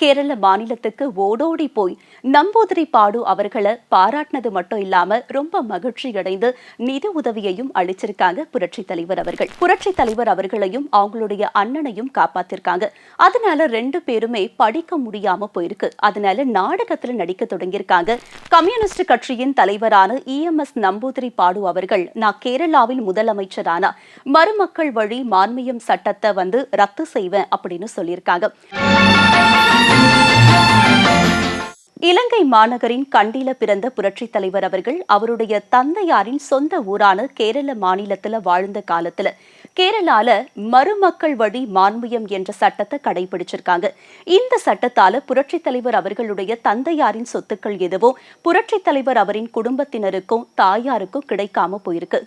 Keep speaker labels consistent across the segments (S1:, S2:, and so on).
S1: கேரள மாநிலத்துக்கு ஓடோடி போய் நம்பூதிரி பாடு அவர்களை பாராட்டினது மட்டும் இல்லாம ரொம்ப மகிழ்ச்சி அடைந்து நிதி உதவியையும் அளிச்சிருக்காங்க புரட்சி தலைவர் அவர்கள். புரட்சி தலைவர் அவர்களையும் அவங்களுடைய அண்ணனையும் காப்பாத்திருக்காங்க. அதனால ரெண்டு பேருமே படிக்க முடியாம போயிருக்கு. அதனால நாடகத்துல நடிக்க தொடங்கியிருக்காங்க. கம்யூனிஸ்ட் கட்சியின் தலைவரான இஎம்எஸ் நம்பூதிரி பாடு அவர்கள் நான் கேரளாவில் முதலமைச்சரானா மருமக்கள் வழி மான்மியம் சட்டத்தை வந்து ரத்து செய்வேன் அப்படின்னு சொல்லியிருக்காங்க. இலங்கை மாநகரின் கண்டில பிறந்த புரட்சித் தலைவர் அவர்கள் அவருடைய தந்தையாரின் சொந்த ஊரான கேரள மாநிலத்துல வாழ்ந்த காலத்துல. கேரளால மருமக்கள் வழி மான்மியம் என்ற சட்டத்தை கடைபிடிச்சிருக்காங்க. இந்த சட்டத்தால புரட்சித் தலைவர் அவர்களுடைய தந்தையாரின் சொத்துக்கள் எதுவோ புரட்சித் தலைவர் அவரின் குடும்பத்தினருக்கும் தாயாருக்கும் கிடைக்காம போயிருக்கு.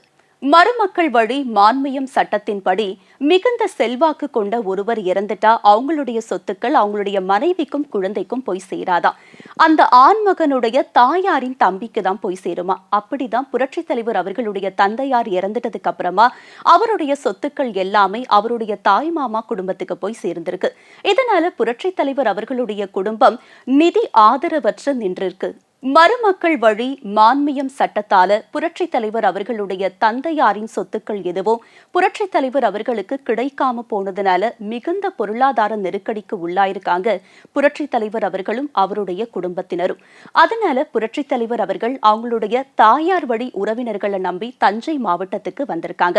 S1: மருமக்கள் வழி மான்மியம் சட்டத்தின்படி மிகுந்த செல்வாக்கு கொண்ட ஒருவர் இறந்துட்டா அவங்களுடைய சொத்துக்கள் அவங்களுடைய மனைவிக்கும் குழந்தைக்கும் போய் சேராதா? அந்த ஆண்மகனுடைய தாயாரின் தம்பிக்கு தான் போய் சேருமா? அப்படிதான் புரட்சி தலைவர் அவர்களுடைய தந்தையார் இறந்துட்டதுக்கு அப்புறமா அவருடைய சொத்துக்கள் எல்லாமே அவருடைய தாய் மாமா குடும்பத்துக்கு போய் சேர்ந்திருக்கு. இதனால புரட்சி தலைவர் அவர்களுடைய குடும்பம் நிதி ஆதரவற்று நின்றிருக்கு. மருமக்கள் வழி மான்மியம் சட்டத்தால புரட்சி தலைவர் அவர்களுடைய தந்தையாரின் சொத்துக்கள் எதுவோ புரட்சி தலைவர் அவர்களுக்கு கிடைக்காம போனதுனால மிகுந்த பொருளாதார நெருக்கடிக்கு உள்ளாயிருக்காங்க புரட்சி தலைவர் அவர்களும் அவருடைய குடும்பத்தினரும். அதனால புரட்சி தலைவர் அவர்கள் அவங்களுடைய தாயார் வழி உறவினர்களை நம்பி தஞ்சை மாவட்டத்துக்கு வந்திருக்காங்க.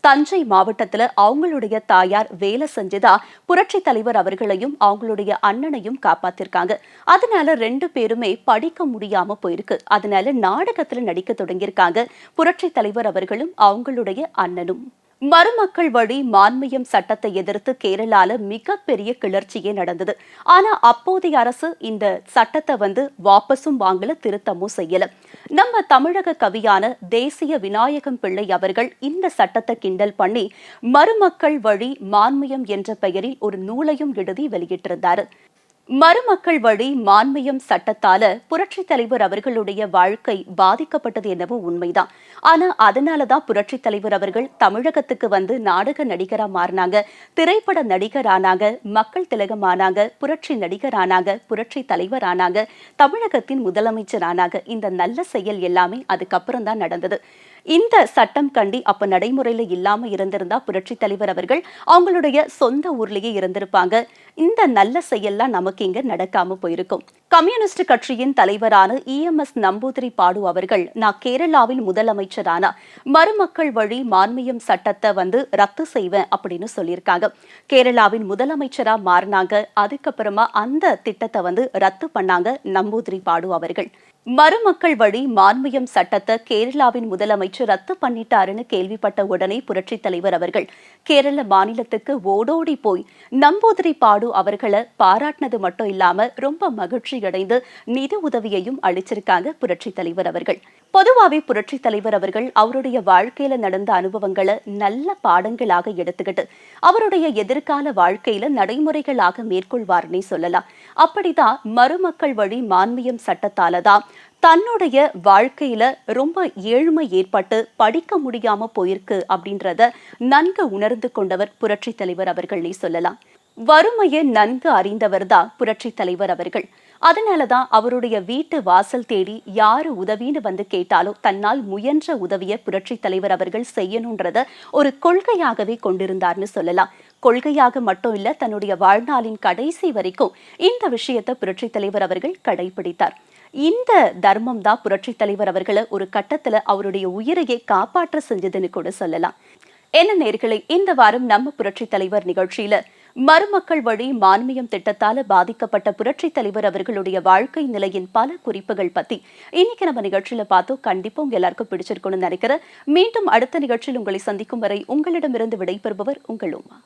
S1: தஞ்சை மாவட்டத்துல அவங்களுடைய தாயார் வேலை செஞ்சுதா புரட்சி தலைவர் அவர்களையும் அவங்களுடைய அண்ணனையும் காப்பாத்திருக்காங்க. அதனால ரெண்டு பேருமே படிக்க முடியாம போயிருக்கு. அதனால நாடகத்துல நடிக்க தொடங்கியிருக்காங்க. புரட்சி தலைவர் அவர்களும் அவங்களுடைய அண்ணனும். மருமக்கள் வழி மான்மியம் சட்டத்தை எதிர்த்து கேரளால மிகப்பெரிய கிளர்ச்சியே நடந்தது. ஆனா அப்போதைய அரசு இந்த சட்டத்தை வந்து வாபஸும் வாங்கல திருத்தமும் செய்யல. நம்ம தமிழக கவியான தேசிய விநாயகம் பிள்ளை அவர்கள் இந்த சட்டத்தை கிண்டல் பண்ணி மருமக்கள் வழி மான்மியம் என்ற பெயரில் ஒரு நூலையும் எழுதி வெளியிட்டிருந்தாரு. மருமக்கள் வழி மான்மியம் சட்டத்தால புரட்சி தலைவர் அவர்களுடைய வாழ்க்கை பாதிக்கப்பட்டது என்னவோ உண்மைதான். ஆனா அதனாலதான் புரட்சி தலைவர் அவர்கள் தமிழகத்துக்கு வந்து நாடக நடிகரா மாறினாங்க. திரைப்பட நடிகர் ஆனாங்க மக்கள் திலகம் ஆனாங்க புரட்சி நடிகர் ஆனாங்க புரட்சி தலைவர் ஆனாங்க தமிழகத்தின் முதலமைச்சர் ஆனாங்க இந்த நல்ல செயல் எல்லாமே அதுக்கப்புறம் தான் நடந்தது. இந்த சட்டம் கண்டி அப்ப நடைமுறையில இல்லாம இருந்திருந்தா புரட்சி தலைவர் அவர்கள் அவங்களுடைய சொந்த ஊர்லயே இருந்திருப்பாங்க. இந்த நல்ல செயல்லாம் நமக்கு இங்க நடக்காம போயிருக்கும். கம்யூனிஸ்ட் கட்சியின் தலைவரான இஎம்எஸ் நம்பூதிரி பாடு அவர்கள் நான் கேரளாவில் முதலமைச்சரான மருமக்கள் வழி மான்மியம் சட்டத்தை வந்து ரத்து செய்வேன் அப்படின்னு சொல்லியிருக்காங்க. கேரளாவின் முதலமைச்சரா மாறினாங்க அதுக்கப்புறமா அந்த திட்டத்தை வந்து ரத்து பண்ணாங்க நம்பூதிரி பாடு அவர்கள். மருமக்கள் வழி மான்மியம் சட்டத்தை கேரளாவின் முதலமைச்சர் ரத்து பண்ணிட்டாருன்னு கேள்விப்பட்ட உடனே புரட்சித் தலைவர் அவர்கள் கேரள மாநிலத்துக்கு ஓடோடி போய் நம்பூதிரி பாடு அவர்களை பாராட்டினது மட்டும் இல்லாம ரொம்ப மகிழ்ச்சி அடைந்து நிதி உதவியையும் அளிச்சிருக்காங்க புரட்சி தலைவர் அவர்கள். பொதுவாவே புரட்சி தலைவர் அவர்கள் அவருடைய வாழ்க்கையில நடந்த அனுபவங்களை நல்ல பாடங்களாக எடுத்துக்கிட்டு அவருடைய எதிர்கால வாழ்க்கையில நடைமுறைகளாக மேற்கொள்வார்னே சொல்லலாம். அப்படிதான் மருமக்கள் வழி மான்மியம் சட்டத்தால தான் தன்னுடைய வாழ்க்கையில ரொம்ப ஏழ்மை ஏற்பட்டு படிக்க முடியாம போயிருக்கு அப்படின்றத நன்கு உணர்ந்து கொண்டவர் புரட்சி தலைவர் அவர்களே சொல்லலாம். வறுமையை நன்கு அறிந்தவர் தான் புரட்சி தலைவர் அவர்கள். அதனாலதான் அவருடைய வீட்டு வாசல் தேடி யாரு உதவின்னு வந்து கேட்டாலும் தன்னால் முயன்ற உதவிய புரட்சி தலைவர் அவர்கள் செய்யணுன்றத ஒரு கொள்கையாகவே கொண்டிருந்தார்னு சொல்லலாம். கொள்கையாக மட்டும் இல்ல தன்னுடைய வாழ்நாளின் கடைசி வரைக்கும் இந்த விஷயத்தை புரட்சி தலைவர் அவர்கள் கடைபிடித்தார். இந்த தர்மம் தான் புரட்சி தலைவர் அவர்களை ஒரு கட்டத்துல அவருடைய உயிரையே காப்பாற்ற செஞ்சதுன்னு கூட சொல்லலாம். என்ன நேர்களை இந்த வாரம் நம்ம புரட்சி தலைவர் நிகழ்ச்சியில மருமக்கள் வழி மான்மியம் திட்டத்தால பாதிக்கப்பட்ட புரட்சி தலைவர் அவர்களுடைய வாழ்க்கை நிலையின் பல குறிப்புகள் பத்தி இன்னைக்கு நம்ம நிகழ்ச்சியில பார்த்தோம். கண்டிப்பா உங்க எல்லாருக்கும் பிடிச்சிருக்கும்னு நினைக்கிறேன். மீண்டும் அடுத்த நிகழ்ச்சியில் உங்களை சந்திக்கும் வரை உங்களிடமிருந்து விடைபெறுபவர் உங்கள் உமா.